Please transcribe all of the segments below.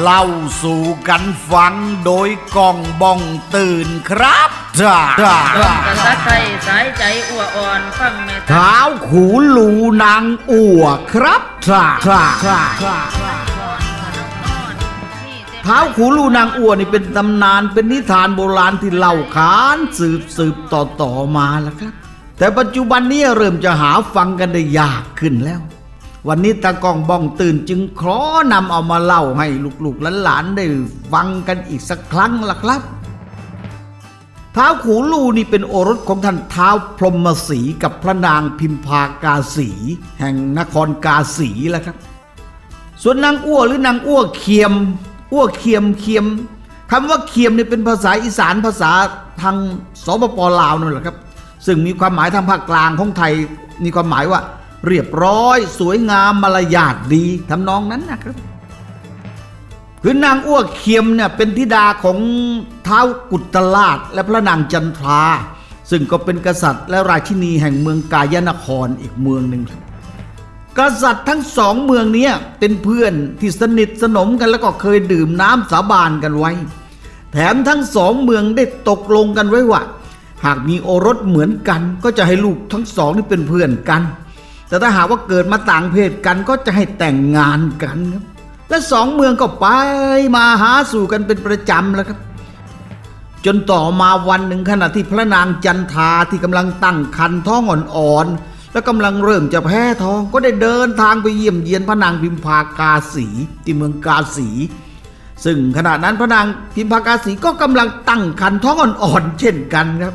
เล่าสู่กันฟังโดยกองบ้องตื่นครับจ้าจ้าดมกษัตริย์ไทยสายใจอ้วอ่อนฟังแม่ทัพเท้าขูลูนางอั่วครับจ้าจ้าจ้าเท้าขูลูนางอั่วนี่เป็นตำนานเป็นนิทานโบราณที่เล่าขานสืบสืบต่อต่อมาแล้วครับ แต่ปัจจุบันนี้เริ่มจะหาฟังกันได้ยากขึ้นแล้ว วันนี้ตากองบ้องตื่นจึงขอนำเอามาเล่าให้ลูกๆหลานๆได้ฟังกันอีกสักครั้งล่ะครับท้าวขูลูนี่เป็นโอรสของท่านท้าวพรหมศรีกับพระนางพิมพากาสี แห่งนครกาสีแหละครับ ส่วนนางอ้วหรือนางอ้วเคียม อ้วเคียมเคียมคำว่าเคียมนี่เป็นภาษาอีสานภาษาทางสปปลาวนั่นแหละครับ ซึ่งมีความหมายทางภาคกลางของไทยมีความหมายว่า เรียบร้อย สวยงามมารยาทดีทำนองนั้นนะครับคือนางอ้วกเคียมเนี่ยเป็นธิดาของท้าวกุตลาชและพระนางจันทรา ซึ่งก็เป็นกษัตริย์และราชินีแห่งเมืองกายนครอีกเมืองหนึ่งกษัตริย์ทั้งสองเมืองนี้เป็นเพื่อนที่สนิทสนมกันแล้วก็เคยดื่มน้ำสาบานกันไว้ แถมทั้งสองเมืองได้ตกลงกันไว้ว่า หากมีโอรสเหมือนกัน ก็จะให้ลูกทั้งสองนี่เป็นเพื่อนกัน แต่ถ้าหากว่าเกิดมาต่างเพศกันก็จะให้แต่งงานกันครับ และสองเมืองก็ไปมาหาสู่กันเป็นประจำแล้วครับ จนต่อมาวันหนึ่งขณะที่พระนางจันทาที่กำลังตั้งครรภ์ท้องอ่อนๆและกำลังเริ่มจะแพ้ท้องก็ได้เดินทางไปเยี่ยมเยียนพระนางพิมพากาสีที่เมืองกาสีซึ่งขณะนั้นพระนางพิมพากาสีก็กำลังตั้งครรภ์ท้องอ่อนๆเช่นกันครับ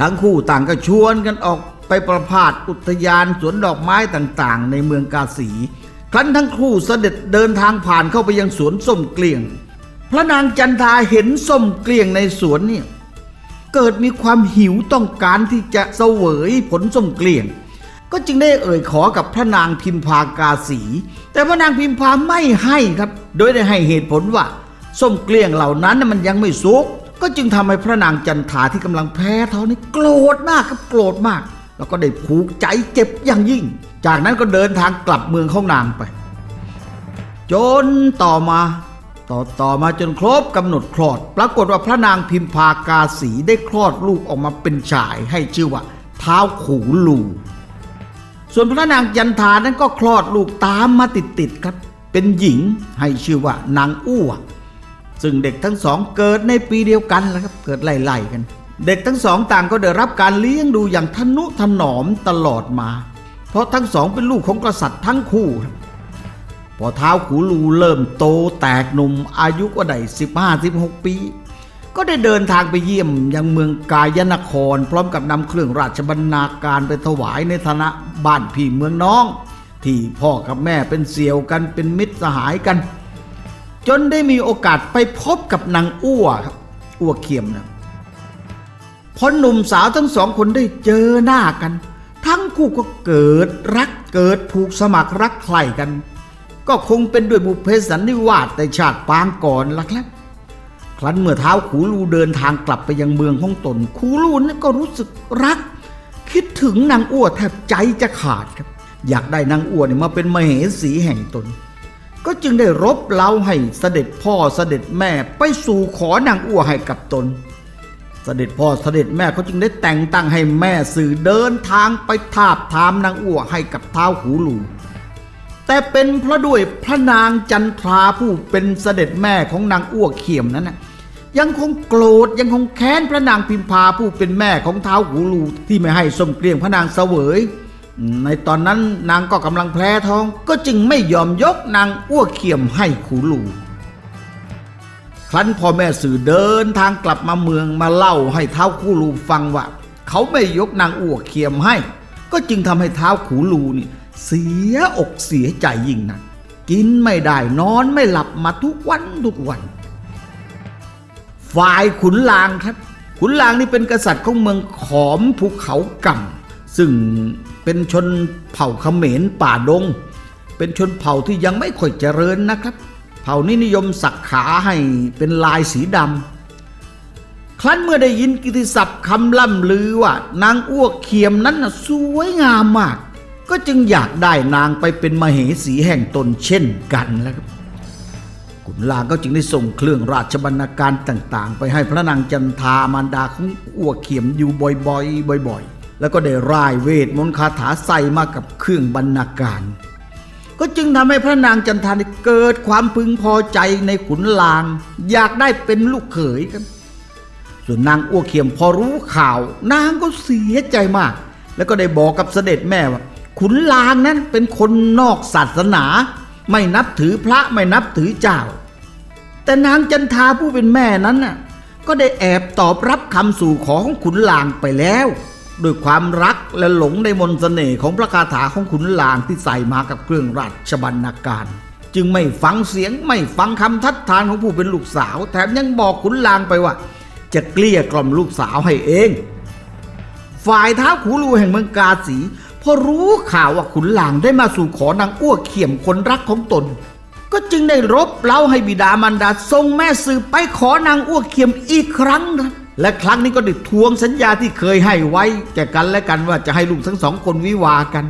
ทั้งคู่ต่างก็ชวนกันออก ไปประพาสอุทยานสวนดอกไม้ต่างๆ ในเมืองกาสี ครั้นทั้งคู่เสด็จเดินทางผ่านเข้าไปยังสวนส้มเกลียง พระนางจันทาเห็นส้มเกลียงในสวนเนี่ยเกิดมีความหิวต้องการที่จะเสวยผลส้มเกลียง ก็จึงได้เอ่ยขอกับพระนางพิมพากาสี แต่พระนางพิมพาไม่ให้ครับ โดยได้ให้เหตุผลว่าส้มเกลียงเหล่านั้นมันยังไม่สุกก็จึงทำให้พระนางจันทาที่กำลังแพ้ท้องนี่โกรธมากครับโกรธมาก แล้วก็ได้ผูกใจเจ็บอย่างยิ่ง จากนั้นก็เดินทางกลับเมืองของนางไป จนต่อมาต่อต่อมาจนครบกำหนดคลอด ปรากฏว่าพระนางพิมพากาสีได้คลอดลูกออกมาเป็นชาย ให้ชื่อว่าเท้าขูลูส่วนพระนางจันทานั้นก็คลอดลูกตามมาติดๆครับ เป็นหญิงให้ชื่อว่านางอ้วซึ่งเด็กทั้งสองเกิดในปีเดียวกันแหล้วครับเกิดไล่ๆกัน เด็กทั้งสองต่างก็ได้รับการเลี้ยงดูอย่างทนุถนอมตลอดมา เพราะทั้งสองเป็นลูกของกษัตริย์ทั้งคู่ พอเท้าขูลูเริ่มโตแตกหนุ่มอายุก็ได้สิบห้าสิบหกปี ก็ได้เดินทางไปเยี่ยมยังเมืองกายนคร พร้อมกับนำเครื่องราชบรรณาการไปถวายในฐานะบ้านพี่เมืองน้อง ที่พ่อกับแม่เป็นเสี่ยวกันเป็นมิตรสหายกัน จนได้มีโอกาสไปพบกับนางอ้วครับอ้วเขียมนะ พอหนุ่มสาวทั้งสองคนได้เจอหน้ากัน ทั้งคู่ก็เกิดรักเกิดผูกสมัครรักใคร่กัน ก็คงเป็นด้วยบุพเพสันนิวาสในชาติปางก่อนล่ะครับครั้นเมื่อเท้าขูลูเดินทางกลับไปยังเมืองของตนขูลูนั้นก็รู้สึกรัก คิดถึงนางอ้วแทบใจจะขาดครับ อยากได้นางอ้วเนี่ยมาเป็นมเหสีแห่งตน ก็จึงได้รบเล้าให้เสด็จพ่อเสด็จแม่ไปสู่ขอนางอ้วให้กับตน เสด็จพ่อเสด็จแม่เขาจึงได้แต่งตั้งให้แม่สื่อเดินทางไปทาบทามนางอ้วให้กับเท้าหูลู แต่เป็นเพราะด้วยพระนางจันทราผู้เป็นเสด็จแม่ของนางอ้วกเขียมนั้นนะยังคงโกรธยังคงแค้นพระนางพิมพาผู้เป็นแม่ของเท้าหูลูที่ไม่ให้สมเกลียงพระนางเสวย ในตอนนั้นนางก็กำลังแพ้ท้องก็จึงไม่ยอมยกนางอ้วกเขียมให้ขูลู รั้นพ่อแม่สื่อเดินทางกลับมาเมืองมาเล่าให้เท้าขูลูฟังว่า เขาไม่ยกนางอ้วกเขียมให้ ก็จึงทำให้เท้าขูลูนี่เสียอกเสียใจยิ่งนักกินไม่ได้นอนไม่หลับมาทุกวันทุกวัน ฝ่ายขุนลางครับ ขุนลางนี่เป็นกษัตริย์ของเมืองขอมภูเขากำซึ่งเป็นชนเผ่าเขมรป่าดง เป็นชนเผ่าที่ยังไม่ค่อยเจริญนะครับ เผ่านี้นิยมสักขาให้เป็นลายสีดำ ครั้นเมื่อได้ยินกิติศัพท์คำล่ำลือว่านางอ้วกเขียมนั้นสวยงามมาก ก็จึงอยากได้นางไปเป็นมเหสีแห่งตนเช่นกันแล้วครับขุนลางก็จึงได้ส่งเครื่องราชบรรณาการต่างๆ ไปให้พระนางจันทามารดาของอ้วกเขียมอยู่บ่อยๆ บ่อยๆ แล้วก็ได้ร่ายเวทมนต์คาถาใส่มากับเครื่องบรรณาการ ก็จึงทำให้พระนางจันทานเกิดความพึงพอใจในขุนลาง อยากได้เป็นลูกเขยครับ ส่วนนางอ้วกเขียมพอรู้ข่าว นางก็เสียใจมาก แล้วก็ได้บอกกับเสด็จแม่ว่า ขุนลางนั้นเป็นคนนอกศาสนา ไม่นับถือพระไม่นับถือเจ้า แต่นางจันทาผู้เป็นแม่นั้นน่ะก็ได้แอบตอบรับคำสู่ขอของขุนลางไปแล้ว ด้วยความรักและหลงในมนต์เสน่ห์ของพระคาถาของขุนลางที่ใส่มากับเครื่องราชบรรณาการ จึงไม่ฟังเสียงไม่ฟังคำทัดทานของผู้เป็นลูกสาว แถมยังบอกขุนลางไปว่า จะเกลี้ยกล่อมลูกสาวให้เอง ฝ่ายท้าวขูลูแห่งเมืองกาสีพอรู้ข่าวว่าขุนลางได้มาสู่ขอนางอ้วกเขี่ยมคนรักของตน ก็จึงได้รบเล้าให้บิดามารดาทรงแม่สืบไปขอนางอ้วกเขี่ยมอีกครั้งนะ และครั้งนี้ก็ได้ทวงสัญญาที่เคยให้ไว้แก่กันและกันว่าจะให้ลูกทั้งสองคนวิวากัน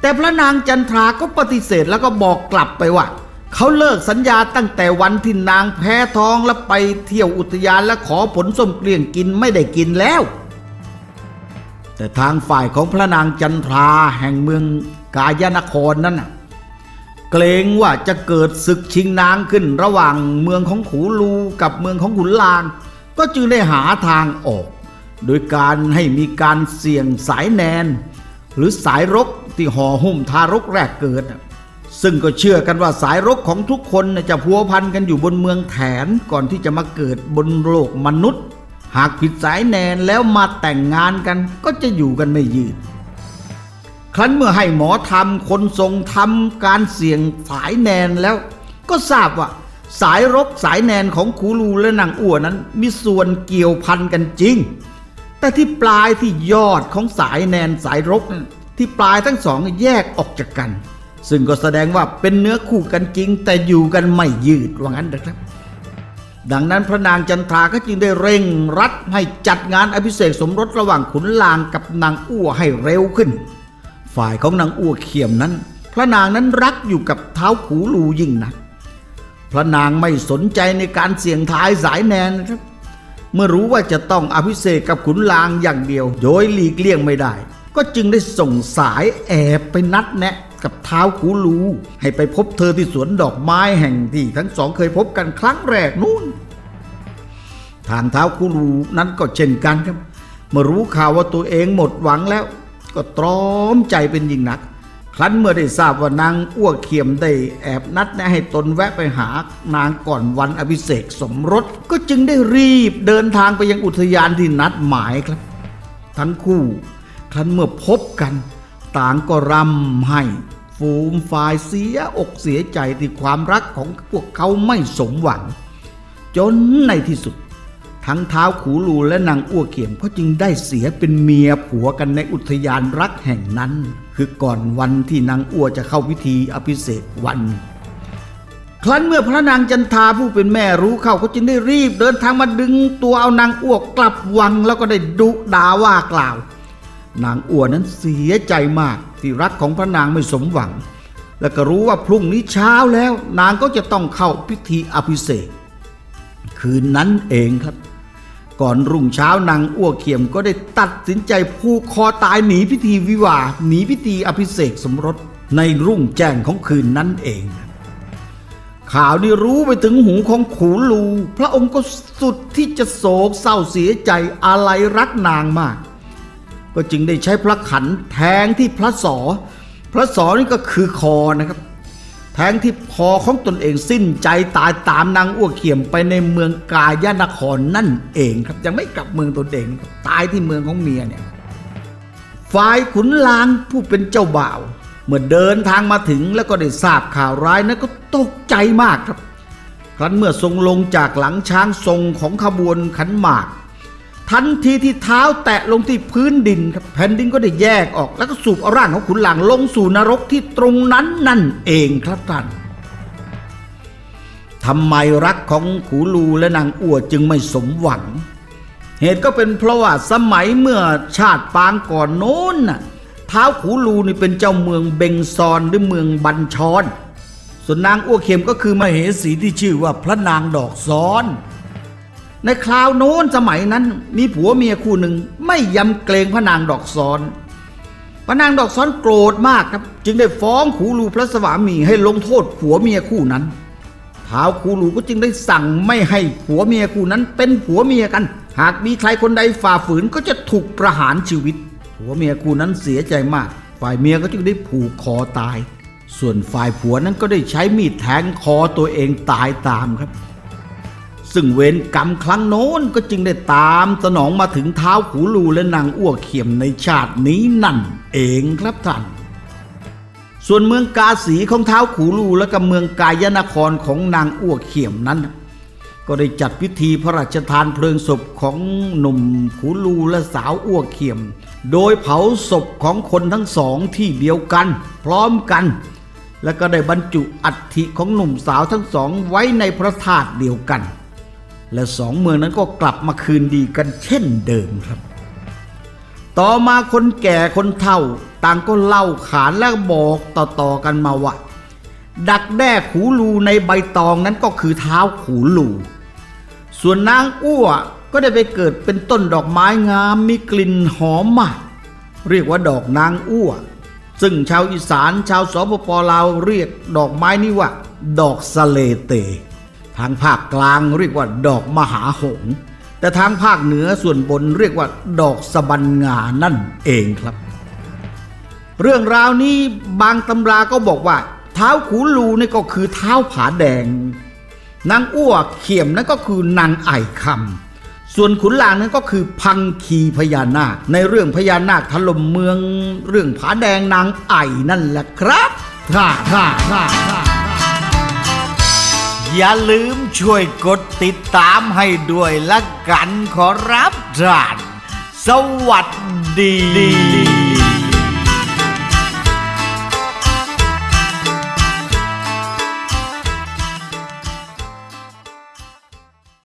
แต่พระนางจันทราก็ปฏิเสธแล้วก็บอกกลับไปว่าเขาเลิกสัญญาตั้งแต่วันที่นางแพ้ท้องแล้วไปเที่ยวอุทยานและขอผลส้มเกลี้ยงกินไม่ได้กินแล้ว แต่ทางฝ่ายของพระนางจันทราแห่งเมืองกายนครนั้นน่ะเกรงว่าจะเกิดศึกชิงนางขึ้นระหว่างเมืองของขูลูกับเมืองของขุนลาง ก็จึงได้หาทางออก โดยการให้มีการเสี่ยงสายแนน หรือสายรกที่ห่อหุ้มทารกแรกเกิด ซึ่งก็เชื่อกันว่าสายรกของทุกคนจะพัวพันกันอยู่บนเมืองแถนก่อนที่จะมาเกิดบนโลกมนุษย์ หากผิดสายแนนแล้วมาแต่งงานกันก็จะอยู่กันไม่ยืดครั้นเมื่อให้หมอทำคนทรงทำการเสี่ยงสายแนนแล้ว ก็ทราบว่า สายรกสายแนนของคูลูและนางอ้วนนั้นมีส่วนเกี่ยวพันกันจริง แต่ที่ปลายที่ยอดของสายแนนสายรกนั้นที่ปลายทั้งสองแยกออกจากกัน ซึ่งก็แสดงว่าเป็นเนื้อคู่กันจริง แต่อยู่กันไม่ยืดว่างั้นนะครับ ดังนั้นพระนางจันทราก็จึงได้เร่งรัดให้จัดงานอภิเษกสมรสระหว่างขุนลางกับนางอ้วให้เร็วขึ้น ฝ่ายของนางอ้วเขียมนั้น พระนางนั้นรักอยู่กับเท้าขูลูยิ่งนัก พระนางไม่สนใจในการเสี่ยงทายสายแนนครับ เมื่อรู้ว่าจะต้องอภิเษกกับขุนลางอย่างเดียว โดยหลีกเลี่ยงไม่ได้ ก็จึงได้ส่งสายแอบไปนัดแนะกับเท้าขูลูให้ไปพบเธอที่สวนดอกไม้แห่งที่ทั้งสองเคยพบกันครั้งแรกนู่น ทางเท้าคูลูนั้นก็เช่นกันครับ เมื่อรู้ข่าวว่าตัวเองหมดหวังแล้ว ก็ตรอมใจเป็นยิ่งนัก ครั้นเมื่อได้ทราบว่านางอ้วกเขียมได้แอบนัดแนะให้ตนแวะไปหานางก่อนวันอภิเษกสมรส ก็จึงได้รีบเดินทางไปยังอุทยานที่นัดหมายครับ ทั้งคู่ครั้นเมื่อพบกัน ต่างก็รำให้ฟูมฟายเสียอกเสียใจที่ความรักของพวกเขาไม่สมหวัง จนในที่สุด ทั้งเท้าขูลูและนางอ้วเขียมก็จึงได้เสียเป็นเมียผัวกันในอุทยานรักแห่งนั้น คือก่อนวันที่นางอ้วจะเข้าพิธีอภิเษกวัน ครั้นเมื่อพระนางจันทาผู้เป็นแม่รู้เข้าก็จึงได้รีบเดินทางมาดึงตัวเอานางอ้วกกลับวังแล้วก็ได้ดุด่าว่ากล่าว นางอ้วนนั้นเสียใจมากที่รักของพระนางไม่สมหวัง และก็รู้ว่าพรุ่งนี้เช้าแล้ว นางก็จะต้องเข้าพิธีอภิเษกคืนนั้นเองครับ ก่อนรุ่งเช้านางอ้วกเขียมก็ได้ตัดสินใจผูกคอตายหนีพิธีวิวาหนีพิธีอภิเษกสมรสในรุ่งแจ้งของคืนนั้นเอง ข่าวนี้รู้ไปถึงหูของขูลู พระองค์ก็สุดที่จะโศกเศร้าเสียใจอะไรรักนางมาก ก็จึงได้ใช้พระขันแทงที่พระศอพระศอนี่ก็คือคอนะครับ แทงที่คอของตนเองสิ้นใจตายตามนางอ้วกเขียมไปในเมืองกายนครนั่นเองครับยังไม่กลับเมืองตนเองตายที่เมืองของเมียเนี่ยฝ่ายขุนลางผู้เป็นเจ้าบ่าว เมื่อเดินทางมาถึงแล้วก็ได้ทราบข่าวร้ายนั้นก็ตกใจมากครับ ครั้นเมื่อทรงลงจากหลังช้างทรงของขบวนขันหมาก ทันทีที่เท้าแตะลงที่พื้นดินครับแผ่นดินก็ได้แยกออก แล้วก็สูบเอาร่างของขุนหลางลงสู่นรกที่ตรงนั้นนั่นเองครับท่านทำไมรักของขูลูและนางอ้วจึงไม่สมหวัง เหตุก็เป็นเพราะว่าสมัยเมื่อชาติปางก่อนโน้นน่ะท้าวขูลูนี่เป็นเจ้าเมืองเบงซอนหรือเมืองบัญชรส่วนนางอ้วเข็มก็คือมเหสีที่ชื่อว่าพระนางดอกซ้อน ในคราวโน้นสมัยนั้นมีผัวเมียคู่หนึ่งไม่ยำเกรงพระนางดอกซ้อนพระนางดอกซ้อนโกรธมากครับ จึงได้ฟ้องขูลูพระสวามีให้ลงโทษผัวเมียคู่นั้นท้าวขูลูก็จึงได้สั่งไม่ให้ผัวเมียคู่นั้นเป็นผัวเมียกัน หากมีใครคนใดฝ่าฝืนก็จะถูกประหารชีวิต ผัวเมียคู่นั้นเสียใจมาก ฝ่ายเมียก็จึงได้ผูกคอตาย ส่วนฝ่ายผัวนั้นก็ได้ใช้มีดแทงคอตัวเองตายตามครับ ซึ่งเวรกรรมครั้งโน้นก็จึงได้ตามสนองมาถึงเท้าขูลูและนางอ้วกเขียมในชาตินี้นั่นเองครับท่าน ส่วนเมืองกาสีของเท้าขูลูและกับเมืองกายนครของนางอ้วกเขียมนั้น ก็ได้จัดพิธีพระราชทานเพลิงศพของหนุ่มขูลูและสาวอ้วกเขียม โดยเผาศพของคนทั้งสองที่เดียวกัน พร้อมกันแล้วก็ได้บรรจุอัฐิของหนุ่มสาวทั้งสองไว้ในพระธาตุเดียวกัน และสองเมืองนั้นก็กลับมาคืนดีกันเช่นเดิมครับ ต่อมาคนแก่คนเฒ่าต่างก็เล่าขานและบอกต่อๆกันมาว่าดักแด้ขูลูในใบตองนั้นก็คือเท้าขูลู ส่วนนางอ้วก็ได้ไปเกิดเป็นต้นดอกไม้งามมีกลิ่นหอมมาก เรียกว่าดอกนางอ้วซึ่งชาวอีสานชาวสปปลาวเรียกดอกไม้นี้ว่า ดอกสเลเต ทางภาคกลางเรียกว่าดอกมหาหง แต่ทางภาคเหนือส่วนบนเรียกว่า ดอกสบันงานั่นเองครับ เรื่องราวนี้บางตำราก็บอกว่า เท้าขูลูนี่ก็คือเท้าผาแดง นางอ้วกเขียมนั่นก็คือนางไอ่คำส่วนขุนลางนั้นก็คือพังคีพญานาค ในเรื่องพญานาคถล่มเมือง เรื่องผาแดงนางไอ่นั่นแหละครับท่าท่าท่าท่า อย่าลืมช่วยกดติดตามให้ด้วยละกันขอรับท่าน สวัสดี